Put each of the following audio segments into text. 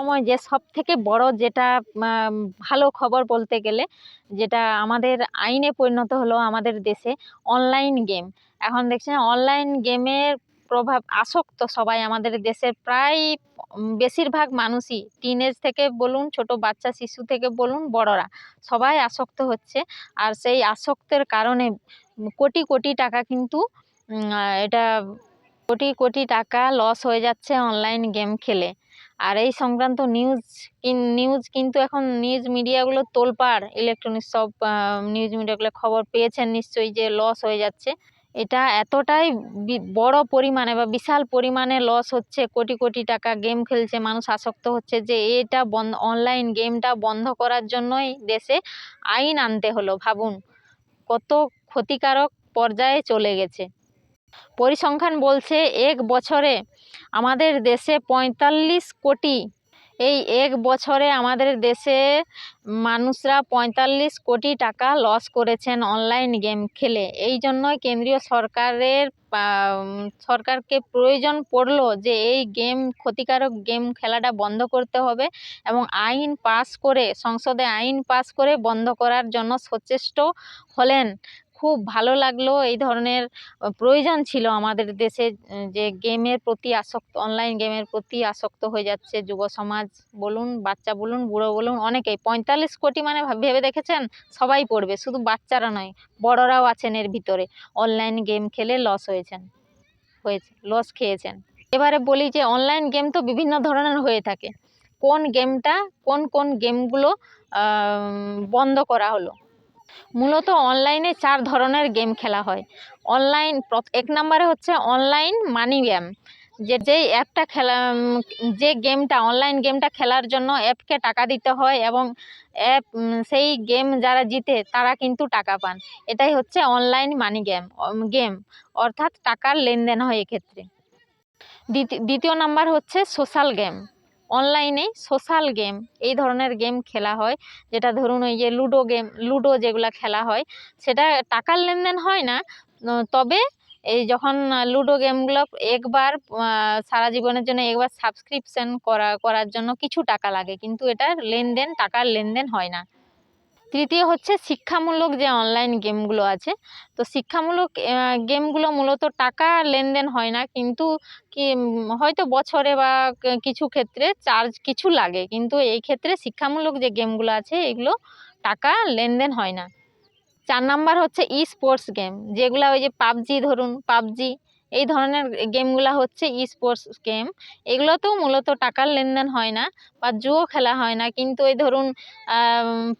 সময় যে সব থেকে বড় যেটা ভালো খবর বলতে গেলে, যেটা আমাদের আইনে পরিণত হলো আমাদের দেশে অনলাইন গেম এখন দেখছেন অনলাইন গেমের প্রভাব আসক্ত সবাই আমাদের দেশের প্রায় বেশিরভাগ মানুষই টিনেজ থেকে বলুন, ছোট বাচ্চা, শিশু থেকে বলুন, বড়রা, সবাই আসক্ত হচ্ছে। আর সেই আসক্তের কারণে কোটি কোটি টাকা কিন্তু এটা কোটি কোটি টাকা লস হয়ে যাচ্ছে অনলাইন গেম খেলে। আর এই সংক্রান্ত নিউজ নিউজ কিন্তু এখন নিউজ মিডিয়াগুলো তোলপাড়। ইলেকট্রনিক্স সব নিউজ মিডিয়াগুলো খবর পেয়েছেন নিশ্চয়ই যে লস হয়ে যাচ্ছে। এটা এতটাই বড় পরিমাণে বা বিশাল পরিমাণে লস হচ্ছে, কোটি কোটি টাকা গেম খেলছে, মানুষ আসক্ত হচ্ছে যে এটা বন্ধ অনলাইন গেমটা বন্ধ করার জন্যই দেশে আইন আনতে হলো, ভাবুন। কত ক্ষতিকারক পর্যায়ে চলে গেছে। পরিসংখ্যান বলছে, এক বছরে আমাদের দেশে পঁয়তাল্লিশ কোটি, এই এক বছরে আমাদের দেশে মানুষরা পঁয়তাল্লিশ কোটি টাকা লস করেছেন অনলাইন গেম খেলে। এই জন্যই কেন্দ্রীয় সরকারের সরকারকে প্রয়োজন পড়ল যে এই গেম ক্ষতিকারক গেম খেলাটা বন্ধ করতে হবে এবং আইন পাস করে, সংসদে আইন পাস করে বন্ধ করার জন্য সচেষ্ট হলেন। খুব ভালো লাগল। এই ধরনের প্রয়োজন ছিল আমাদের দেশে যে গেমের প্রতি আসক্ত অনলাইন গেমের প্রতি আসক্ত হয়ে যাচ্ছে যুব সমাজ। বলুন, বাচ্চা বলুন, বুড়ো বলুন, অনেকেই। পঁয়তাল্লিশ কোটি মানে ভাব- দেখেছেন? সবাই পড়বে, শুধু বাচ্চারা নয়, বড়রাও আছেন এর ভিতরে। অনলাইন গেম খেলে লস হয়েছেন, হয়েছে লস খেয়েছেন। এবারে বলি যে অনলাইন গেম তো বিভিন্ন ধরনের হয়ে থাকে। কোন গেমটা কোন কোন গেমগুলো বন্ধ করা হলো? মূলত অনলাইনে চার ধরনের গেম খেলা হয়। অনলাইন এক নম্বরে হচ্ছে অনলাইন মানি গেম যে, যেই অ্যাপটা খেলা যে গেমটা অনলাইন গেমটা খেলার জন্য অ্যাপকে টাকা দিতে হয় এবং অ্যাপ সেই গেম যারা জিতে তারা কিন্তু টাকা পান। এটাই হচ্ছে অনলাইন মানি গেম গেম অর্থাৎ টাকার লেনদেন হয় এক্ষেত্রে। দ্বিতীয় নাম্বার হচ্ছে সোশ্যাল গেম অনলাইনে সোশ্যাল গেম এই ধরনের গেম খেলা হয়। যেটা ধরুন ওই যে লুডো গেম লুডো যেগুলো খেলা হয়, সেটা টাকার লেনদেন হয় না। তবে এই যখন লুডো গেমগুলো একবার সারা জীবনের জন্য একবার সাবস্ক্রিপশন করা, করার জন্য কিছু টাকা লাগে। কিন্তু এটার লেনদেন, টাকার লেনদেন হয় না। তৃতীয় হচ্ছে শিক্ষামূলক যে অনলাইন গেমগুলো আছে। তো শিক্ষামূলক গেমগুলো মূলত টাকা লেনদেন হয় না, কিন্তু কি হয়তো বছরে বা কিছু ক্ষেত্রে চার্জ কিছু লাগে, কিন্তু এই ক্ষেত্রে শিক্ষামূলক যে গেমগুলো আছে, এগুলো টাকা লেনদেন হয় না। চার নাম্বার হচ্ছে ই স্পোর্টস গেম যেগুলো ওই যে পাবজি, ধরুন, পাবজি এই ধরনের গেমগুলো হচ্ছে ই স্পোর্টস গেম। এগুলোতেও মূলত টাকার লেনদেন হয় না বা জুয়ো খেলা হয় না। কিন্তু এই ধরুন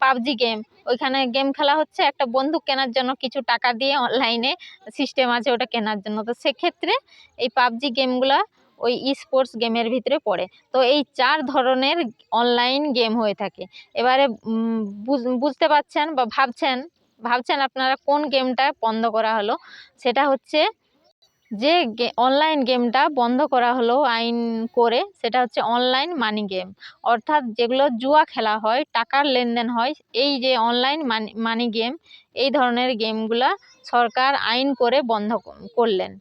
পাবজি গেম, ওইখানে গেম খেলা হচ্ছে একটা বন্দুক কেনার জন্য কিছু টাকা দিয়ে অনলাইনে সিস্টেম আছে ওটা কেনার জন্য। তো সেক্ষেত্রে এই পাবজি গেমগুলা ওই স্পোর্টস গেমের ভিতরে পড়ে। তো এই চার ধরনের অনলাইন গেম হয়ে থাকে। এবারে বুঝ- বুঝতে পারছেন বা ভাবছেন ভাবছেন আপনারা কোন গেমটা বন্ধ করা হলো? সেটা হচ্ছে যে অনলাইন গেমটা বন্ধ করা হলো আইন করে, সেটা হচ্ছে অনলাইন মানি গেম অর্থাৎ যেগুলো জুয়া খেলা হয়, টাকার লেনদেন হয়, এই যে অনলাইন মানি মানি গেম এই ধরনের গেমগুলা সরকার আইন করে বন্ধ করলেন।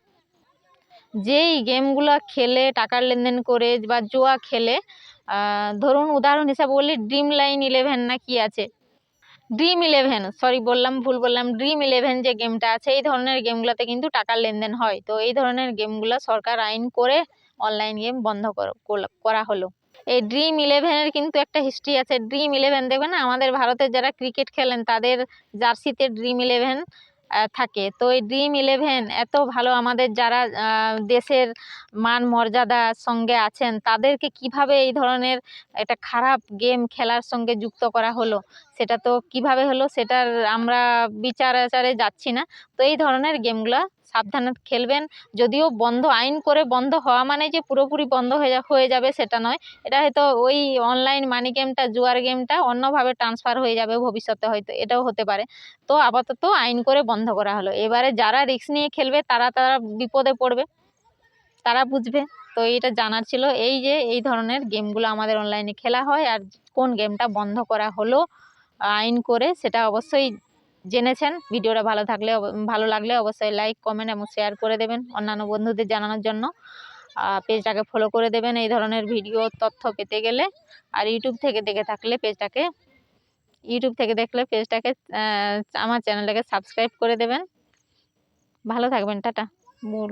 যেই গেমগুলো খেলে, টাকার লেনদেন করে বা জুয়া খেলে ধরুন উদাহরণ হিসাবে বলি ড্রিম লাইন ইলেভেন না কি আছে? ড্রিম ইলেভেন সরি বললাম, ভুল বললাম। ড্রিম ইলেভেন যে গেমটা আছে, এই ধরনের গেমগুলোতে কিন্তু টাকার লেনদেন হয়। তো এই ধরনের গেমগুলো সরকার আইন করে অনলাইন গেম বন্ধ কর- হলো। এই ড্রিম ইলেভেনের কিন্তু একটা হিস্ট্রি আছে। ড্রিম ইলেভেন দেখবেন আমাদের ভারতের যারা ক্রিকেট খেলেন, তাদের জার্সিতে ড্রিম ইলেভেন থাকে। তো এই ড্রিম ইলেভেন এত ভালো আমাদের যারা দেশের মান মর্যাদার সঙ্গে আছেন, তাদেরকে কীভাবে এই ধরনের একটা খারাপ গেম খেলার সঙ্গে যুক্ত করা হলো? সেটা তো কীভাবে হলো? সেটার আমরা বিচার আচারে যাচ্ছি না। তো এই ধরনের গেমগুলো সাবধানে খেলবেন। যদিও বন্ধ, আইন করে বন্ধ হওয়া মানে যে পুরোপুরি বন্ধ হয়ে হয়ে যাবে সেটা নয়। এটা হয়তো ওই অনলাইন মানি গেমটা জুয়ার গেমটা অন্যভাবে ট্রান্সফার হয়ে যাবে ভবিষ্যতে হয়তো, এটাও হতে পারে। তো আপাতত আইন করে বন্ধ করা হলো। এবারে যারা রিস্ক নিয়ে খেলবে, তারা তারা বিপদে পড়বে। তারা বুঝবে। তো এটা জানার ছিল। এই যে, এই ধরনের গেমগুলো আমাদের অনলাইনে খেলা হয়, আর কোন গেমটা বন্ধ করা হলো আইন করে সেটা অবশ্যই জেনেছেন, ভিডিওটা ভালো থাকলে ভালো লাগলে অবশ্যই লাইক কমেন্ট এবং শেয়ার করে দেবেন অন্যান্য বন্ধুদের জানানোর জন্য। পেজটাকে ফলো করে দেবেন এই ধরনের ভিডিও তথ্য পেতে গেলে। আর ইউটিউব থেকে দেখে থাকলে পেজটাকে ইউটিউব থেকে দেখলে পেজটাকে আমার চ্যানেলটাকে সাবস্ক্রাইব করে দেবেন। ভালো থাকবেন, টাটা। মূল